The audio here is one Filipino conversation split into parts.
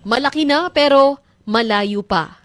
Malaki na pero malayo pa.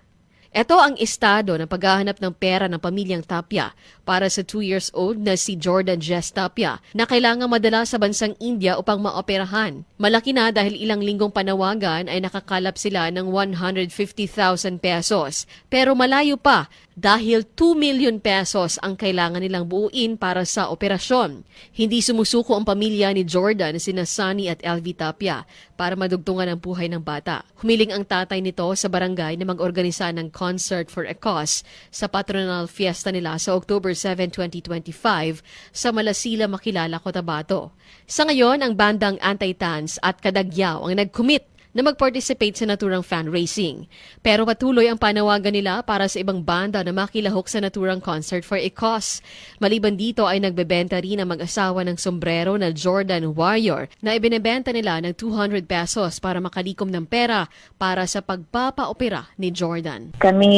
Ito ang estado ng paghahanap ng pera ng pamilyang Tapia para sa 2 years old na si Jordan Jess Tapia na kailangang madala sa bansang India upang maoperahan. Malaki na dahil ilang linggong panawagan ay nakakalap sila ng 150,000 pesos. Pero malayo pa dahil 2 million pesos ang kailangan nilang buuin para sa operasyon. Hindi sumusuko ang pamilya ni Jordan, sina Sunny at LV Tapia para madugtungan ang buhay ng bata. Humiling ang tatay nito sa barangay na mag-organisa ng Concert for a Cause sa patronal fiesta nila sa October 7, 2025 sa Malasila, Makilala, Cotabato. Sa ngayon, ang bandang Anti-Tans at Kadagyaw ang nag-commit na mag-participate sa naturang fan racing. Pero patuloy ang panawagan nila para sa ibang banda na makilahok sa naturang concert for a cause. Maliban dito ay nagbebenta rin ang mag-asawa ng sombrero na Jordan Warrior na ibinebenta nila ng 200 pesos para makalikom ng pera para sa pagpapaopera ni Jordan. kami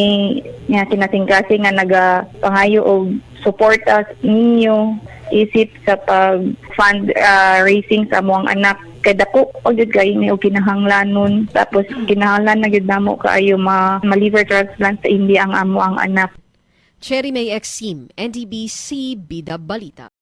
nga kinating klase nga naga pangayo og support us ninyo isip sa pag fund ah, raising sa among anak kay dako og jud kay ni og kinahanglanon tapos kinahanglan na gyud namo kaayo ma, ma liver transplant sa India ang amo ang anak Cherry May Exim, NDBC Bida Balita.